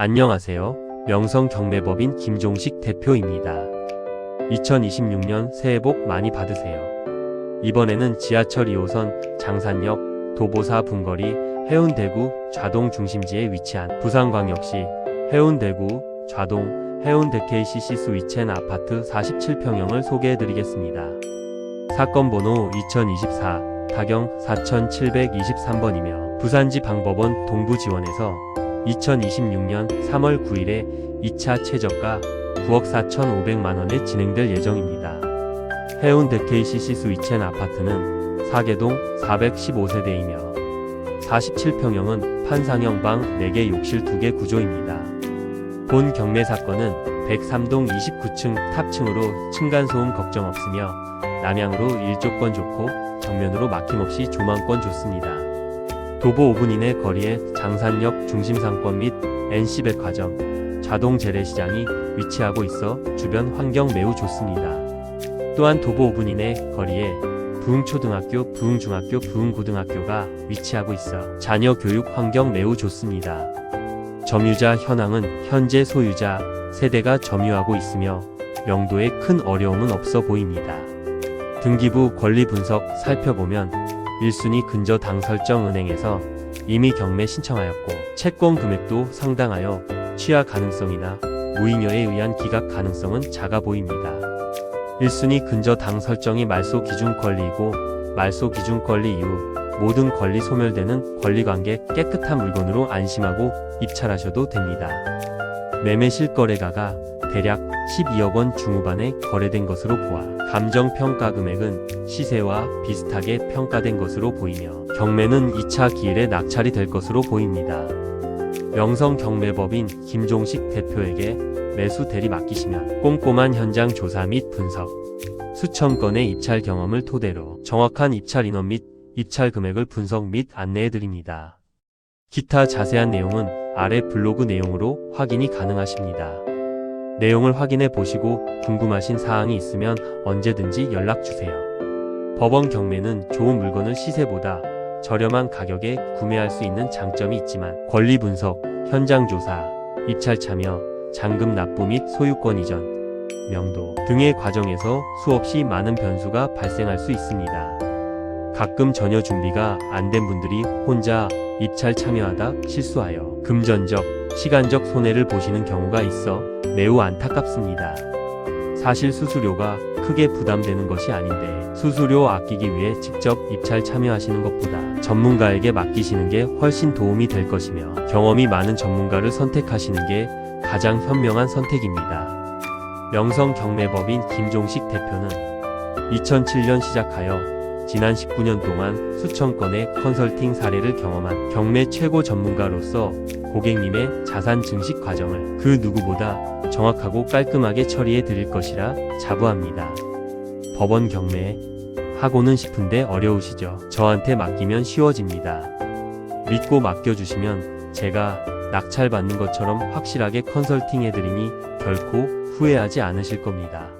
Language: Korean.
안녕하세요. 명성 경매법인 김종식 대표입니다. 2026년 새해 복 많이 받으세요. 이번에는 지하철 2호선 장산역 도보사 분거리 해운대구 좌동 중심지에 위치한 부산광역시 해운대구 좌동 해운대 KCC 스위첸 아파트 47평형을 소개해드리겠습니다. 사건 번호 2024 타경 4723번이며 부산지 방법원 동부지원에서 2026년 3월 9일에 2차 최저가 9억 4,500만원에 진행될 예정입니다. 해운대 KCC 스위첸 아파트는 4개동 415세대이며 47평형은 판상형 방 4개 욕실 2개 구조입니다. 본 경매 사건은 103동 29층 탑층으로 층간소음 걱정 없으며 남향으로 일조권 좋고 정면으로 막힘없이 조망권 좋습니다. 도보 5분 이내 거리에 장산역 중심상권 및 NC백화점, 자동 재래시장이 위치하고 있어 주변 환경 매우 좋습니다. 또한 도보 5분 이내 거리에 부흥초등학교, 부흥중학교, 부흥고등학교가 위치하고 있어 자녀 교육 환경 매우 좋습니다. 점유자 현황은 현재 소유자 세대가 점유하고 있으며 명도에 큰 어려움은 없어 보입니다. 등기부 권리 분석 살펴보면 1순위 근저 당 설정 은행에서 이미 경매 신청하였고 채권 금액도 상당하여 취하 가능성이나 무잉여에 의한 기각 가능성은 작아 보입니다. 1순위 근저 당 설정이 말소 기준 권리이고 말소 기준 권리 이후 모든 권리 소멸되는 권리관계 깨끗한 물건으로 안심하고 입찰하셔도 됩니다. 매매 실거래가가 대략 12억 원 중후반에 거래된 것으로 보아 감정 평가 금액은 시세와 비슷하게 평가된 것으로 보이며 경매는 2차 기일에 낙찰이 될 것으로 보입니다. 명성 경매법인 김종식 대표에게 매수 대리 맡기시면 꼼꼼한 현장 조사 및 분석, 수천 건의 입찰 경험을 토대로 정확한 입찰 인원 및 입찰 금액을 분석 및 안내해 드립니다. 기타 자세한 내용은 아래 블로그 내용으로 확인이 가능하십니다. 내용을 확인해 보시고 궁금하신 사항이 있으면 언제든지 연락 주세요. 법원 경매는 좋은 물건을 시세보다 저렴한 가격에 구매할 수 있는 장점이 있지만 권리 분석, 현장 조사, 입찰 참여, 잔금 납부 및 소유권 이전, 명도 등의 과정에서 수없이 많은 변수가 발생할 수 있습니다. 가끔 전혀 준비가 안 된 분들이 혼자 입찰 참여하다 실수하여 금전적, 시간적 손해를 보시는 경우가 있어 매우 안타깝습니다. 사실 수수료가 크게 부담되는 것이 아닌데 수수료 아끼기 위해 직접 입찰 참여하시는 것보다 전문가에게 맡기시는 게 훨씬 도움이 될 것이며 경험이 많은 전문가를 선택하시는 게 가장 현명한 선택입니다. 명성 경매법인 김종식 대표는 2007년 시작하여 지난 19년 동안 수천 건의 컨설팅 사례를 경험한 경매 최고 전문가로서 고객님의 자산 증식 과정을 그 누구보다 정확하고 깔끔하게 처리해 드릴 것이라 자부합니다. 법원 경매 하고는 싶은데 어려우시죠? 저한테 맡기면 쉬워집니다. 믿고 맡겨주시면 제가 낙찰 받는 것처럼 확실하게 컨설팅 해드리니 결코 후회하지 않으실 겁니다.